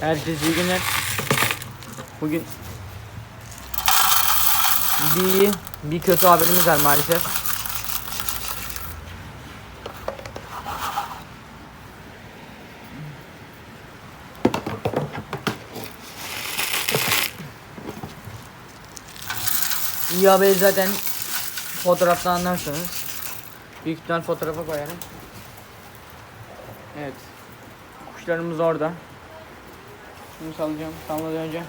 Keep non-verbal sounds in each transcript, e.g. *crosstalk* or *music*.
Herkese iyi günler. Bugün bir bir kötü haberimiz var maalesef. İyi haberi zaten fotoğraftan anlarsınız. Büyük ihtimal fotoğrafa koyarım. Evet. Kuşlarımız orada. Şunu salacağım. Salmadan önce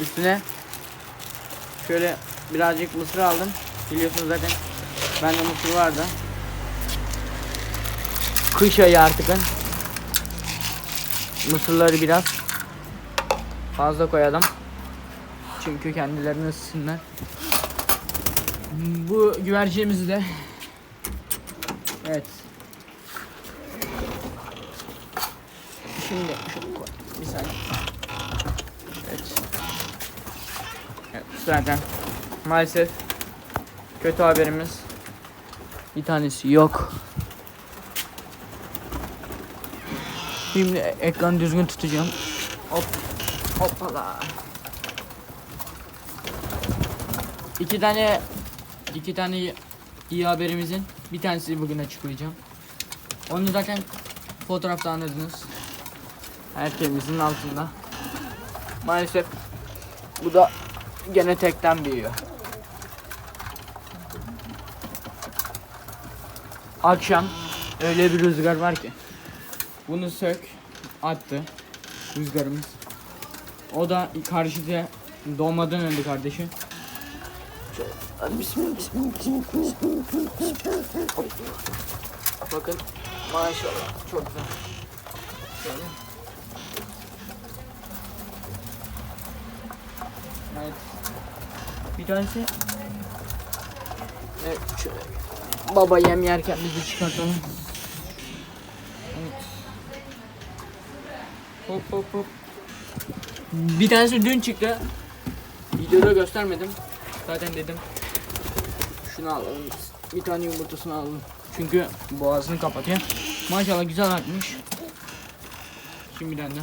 üstüne şöyle birazcık mısır aldım. Biliyorsunuz zaten bende mısır vardı. Kış ayı artıkın. Mısırları biraz fazla koyalım. Çünkü kendilerini ısınsınlar. Bu güvercimizi de Evet. Şimdi şunu koy. Bir saniye. Evet. Evet zaten maalesef kötü haberimiz bir tanesi yok. Şimdi ekranı düzgün tutacağım. Hop. Hoppala. İki tane iki tane iyi haberimizin bir tanesi bugün açıklayacağım. Onu zaten fotoğrafta anladınız. Herkesimizin altında. Maalesef bu da gene tekten büyüyor. Akşam öyle bir rüzgar var ki. Bunu sök attı rüzgarımız. O da karşıda doğmadan öldü. Hop. Bakın maşallah çok güzel. Şöyle. Bir tanesi. Evet şöyle. Baba yem yerken biz de çıkartalım. Evet. Hop hop hop. Bir tanesi dün çıktı. Videoda göstermedim. Zaten dedim Şunu alalım. Bir tane yumurtasını alalım. Çünkü boğazını kapatıyor. Maşallah güzel atmış Şimdiden de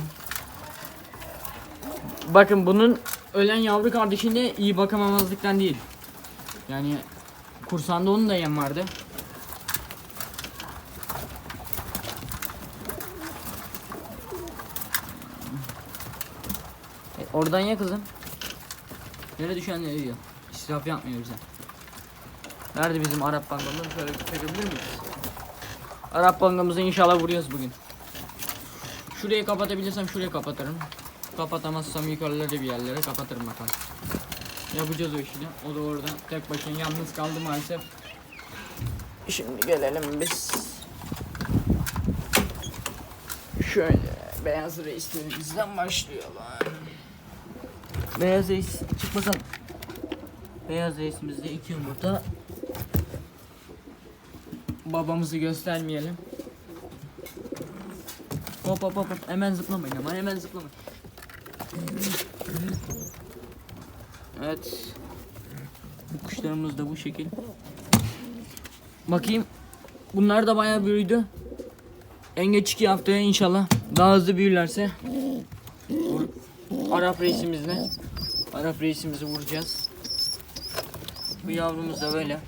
Bakın bunun ölen yavru kardeşinde iyi bakamamazlıktan değil. Yani kursağında onun da yem vardı. E, oradan ya kızım. Yere düşenleri yiyor. İsraf yapmıyor bize. Nerede bizim Arap bangamız? Şöyle gösterebilir miyiz? Arap bangamızı inşallah vuruyoruz bugün. Şurayı kapatabilirsem şurayı kapatırım. Kapatamazsam yukarıları bir yerlere kapatırım bakalım. Yapacağız o işi de. O da orada tek başına yalnız kaldı maalesef. Şimdi gelelim biz. Şöyle beyaz reislerimizden başlayalım. Beyaz reis çık bakalım. Beyaz reisimizde iki yumurta. Babamızı göstermeyelim. Hop hop hop hop hemen zıplamayın ama hemen zıplamayın. Evet. Bu kuşlarımız da bu şekil. Bakayım. Bunlar da bayağı büyüdü. En geç iki haftaya inşallah daha hızlı büyürlerse Arap reisimizle Arap reisimizi vuracağız. Bu yavrumuz da böyle.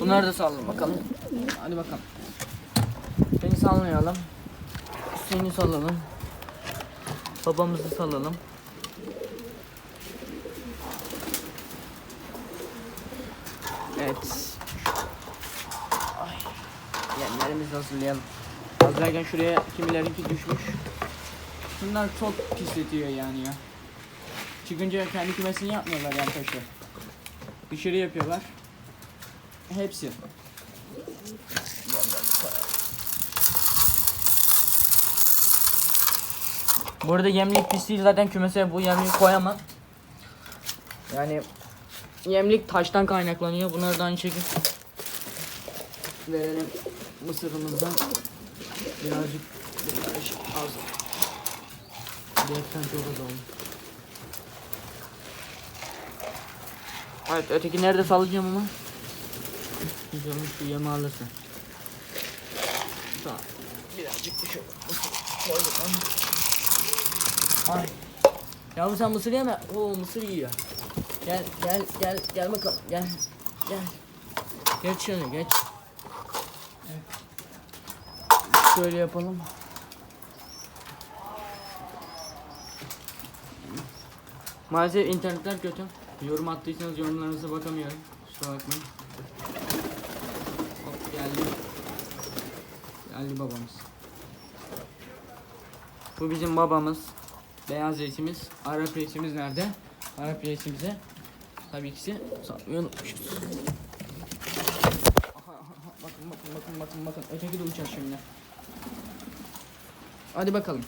Bunları da sallalım bakalım. Hadi bakalım. Seni sallayalım. Seni salalım. Babamızı salalım. Evet. Ay. Yemlerimizi hazırlayalım. Hazırlarken şuraya kimilerinki düşmüş. Bunlar çok pisletiyor yani ya. Çıkınca kendi kümesini yapmıyorlar yani taşı. Dışarı yapıyorlar. Hepsi. Yemlerini koyalım. Bu arada yemlik pisliği zaten kümese bu yemliği koyamam. Yani yemlik taştan kaynaklanıyor. Bunları da aynı şekilde verelim mısırımızdan birazcık birazcık az. Direkten çok az oldu. Evet öteki nerede salacağım ama? Güzelmiş şu yemi alırsın. Tamam. birazcık düşüyor. Koydum onu. Ay. Yavrum sen mısır yeme. Oo mısır yiyor. Gel gel gel gel bakalım gel. Gel. Geç şöyle geç. Evet. Şöyle yapalım. Maalesef internetler kötü. Yorum attıysanız yorumlarınıza bakamıyorum. Kusura bakmayın. Hop geldi. Geldi babamız. Bu bizim babamız. Beyaz reisimiz. Arap reisimiz nerede? Arap reisimize tabii ki satmayı unutmuşuz. Aha, aha. Bakın bakın bakın bakın bakın. Öteki de uçar şimdi. Hadi bakalım.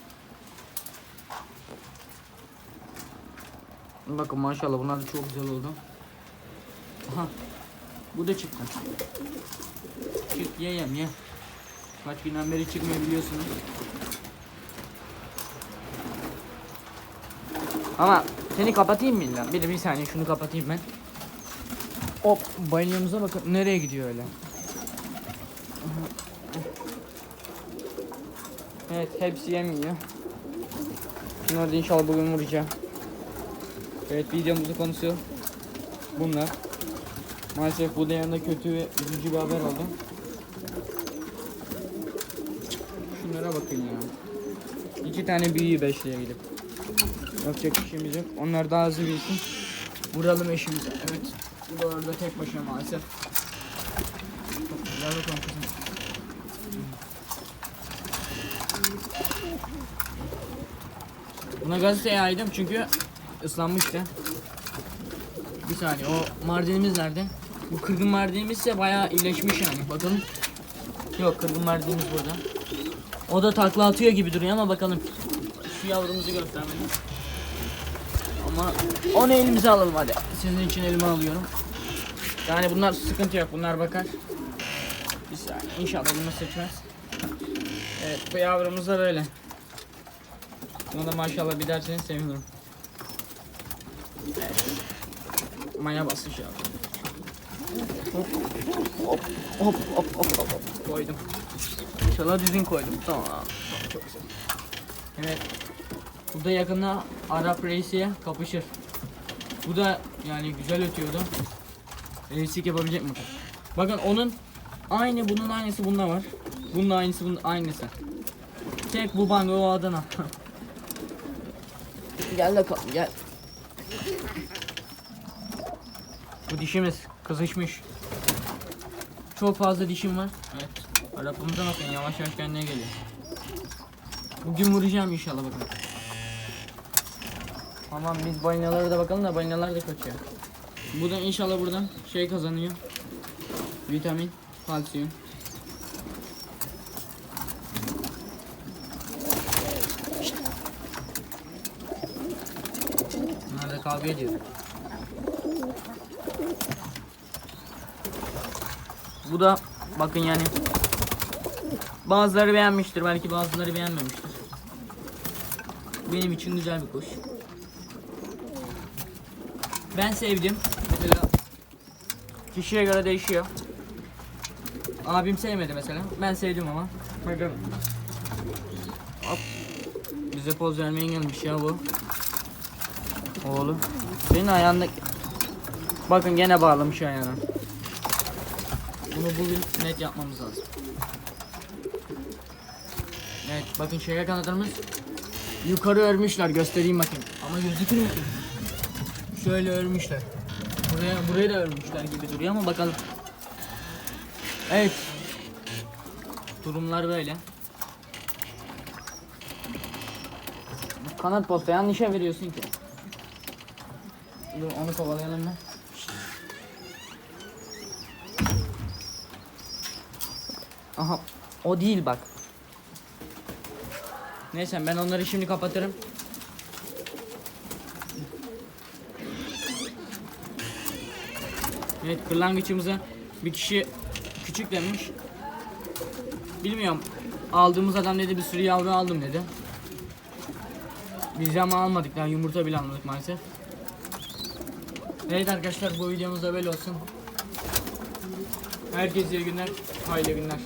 Bakın maşallah bunlar da çok güzel oldu. Aha. Bu da çıktı. Çık ye yem ye. Kaç günden beri çıkmıyor biliyorsunuz. Ama seni kapatayım mı illa? Bir, bir saniye şunu kapatayım ben. Hop banyomuza bakın nereye gidiyor öyle. Evet hepsi yemiyor. Bunları da inşallah bugün vuracağım. Evet videomuzun konusu bunlar. Maalesef bu da yanında kötü ve üzücü bir haber oldu. Şunlara bakın ya. İki tane büyüğü beşleyebilip. Yapacak işimiz yok. Onlar daha hızlı büyüsün. Vuralım eşimize. Evet. Bu da orada tek başına maalesef. Gel bakalım kızım. Buna gazete yaydım çünkü ıslanmıştı. Bir saniye o mardinimiz nerede? Bu kırgın mardinimiz ise bayağı iyileşmiş yani bakalım. Yok kırgın mardinimiz burada. O da takla atıyor gibi duruyor ama bakalım. Şu yavrumuzu göstermeli. Ama onu elimize alalım hadi. Sizin için elime alıyorum. Yani bunlar sıkıntı yok bunlar bakar. Bir saniye inşallah bunu seçmez. Evet bu yavrumuz da böyle. Buna da maşallah bir derseniz sevinirim. Evet. Maya basış ya. Hop hop hop hop hop hop hop koydum. İnşallah düzgün koydum. Tamam, Çok güzel. Evet. Bu da yakında Arap reisiye kapışır. Bu da yani güzel ötüyordu. Reislik yapabilecek mi? Bakın onun aynı bunun aynısı bunda var. Bunun aynısı bunun aynısı. Tek bu bango o Adana. *laughs* gel bakalım gel. Bu dişimiz kızışmış. Çok fazla dişim var. Evet. Arapımıza bakın yavaş yavaş kendine geliyor. Bugün vuracağım inşallah bakın. Tamam biz balinalara da bakalım da balinalar da kaçıyor. Bu da inşallah buradan şey kazanıyor. Vitamin, kalsiyum. Da kavga ediyor. Bu da bakın yani bazıları beğenmiştir belki bazıları beğenmemiştir. Benim için güzel bir kuş. Ben sevdim. Mesela kişiye göre değişiyor. Abim sevmedi mesela. Ben sevdim ama. Bakın. Hop. Bize poz vermeye gelmiş ya bu. Oğlum. Senin ayağında... Bakın gene bağlamış ayağına. Bunu bugün net yapmamız lazım. Evet bakın şeker kanatlarımız yukarı örmüşler göstereyim bakayım. Ama gözükür mü? Şöyle örmüşler. Buraya buraya da örmüşler gibi duruyor ama bakalım. Evet. Durumlar böyle. Kanat posta yanlış veriyorsun ki. Dur onu kovalayalım mı? Aha o değil bak. Neyse ben onları şimdi kapatırım. Evet kırlangıçımıza bir kişi küçük demiş. Bilmiyorum. Aldığımız adam dedi bir sürü yavru aldım dedi. Biz ama almadık daha yumurta bile almadık maalesef. Evet arkadaşlar bu videomuz da böyle olsun. Herkese iyi günler, hayırlı günler.